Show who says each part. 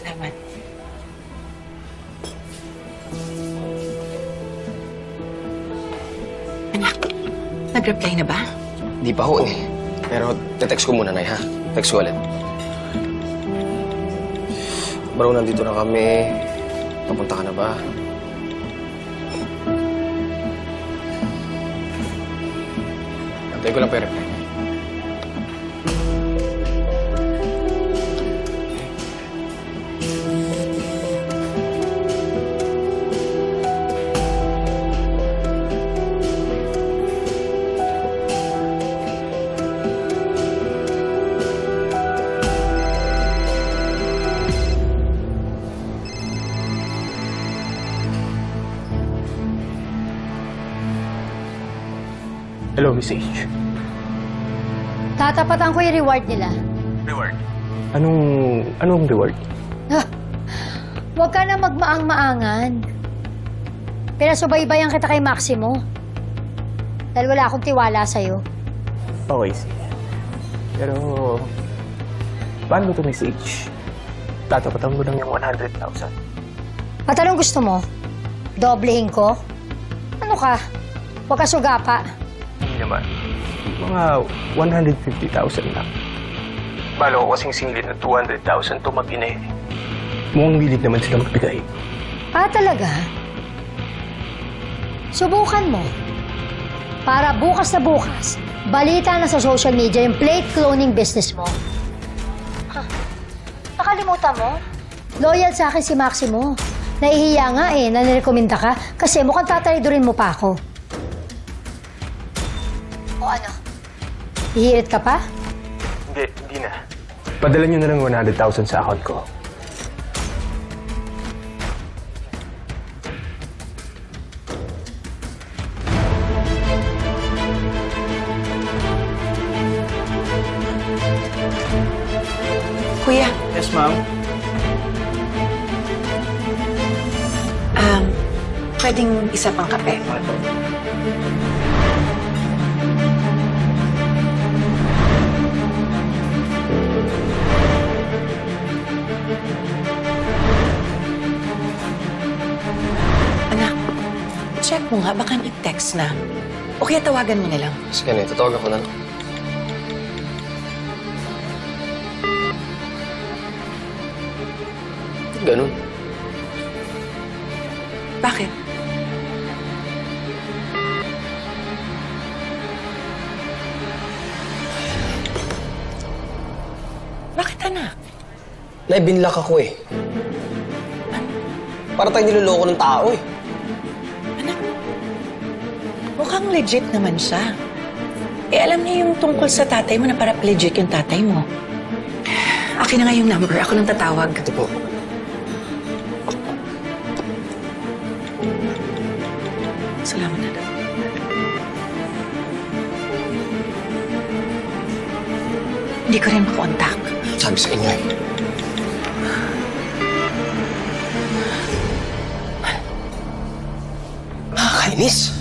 Speaker 1: Salamat. Anak, nag-reply na ba?
Speaker 2: Di pa ho eh. Pero te-text ko muna, Nay, ha? Text ko ulit. Bro, nandito na kami. Papunta ka na ba? Antay ko lang pa yung reply.
Speaker 3: Hello, Miss H.
Speaker 4: Tatapatan ko yung reward nila.
Speaker 3: Reward? Anong, anong reward?
Speaker 4: Ah, Huwag ka na magmaang-maangan. Pinasubaybayan kita kay Maximo. Dahil wala akong tiwala sa'yo.
Speaker 3: Okay, sige. Pero, paano mo ito, Miss H? Tatapatan mo lang yung 100,000.
Speaker 4: At anong gusto mo? Doblehin ko? Ano ka? Huwag ka sugapa.
Speaker 3: Naman. Mga 150,000 lang. Balo ko kasing singilin na 200,000 tumabi na eh. Mukhang willing naman sila magbigay.
Speaker 4: Ah, talaga? Subukan mo. Para bukas na bukas, balita na sa social media yung plate cloning business mo. Ha? Nakalimutan mo? Loyal sa akin si Maximo. Nahihiya nga eh na nirekomenda ka kasi mukhang tatalidorin mo pa ako. O ano? Hihirit ka pa?
Speaker 3: Hindi, hindi na. Padala nyo na lang 100,000 sa account ko.
Speaker 1: Kuya,
Speaker 5: Yes, ma'am.
Speaker 1: um, pwedeng isa pang kape. Mo nga, baka nag-text na. O kaya tawagan mo na lang.
Speaker 2: Sige, Nay, tatawagan ko na Ganun.
Speaker 1: Bakit? Bakit anak?
Speaker 2: Nay, binlock ako eh. Para tayo niloloko ng tao eh.
Speaker 1: Mukhang legit naman siya. Eh, alam niya yung tungkol sa tatay mo na para legit yung tatay mo. Akin na nga yung number. Ako nang tatawag.
Speaker 2: Ito po.
Speaker 1: Salamat, anak. Hindi ko rin makontak.
Speaker 2: Sabi sa inyo eh. Nakakainis.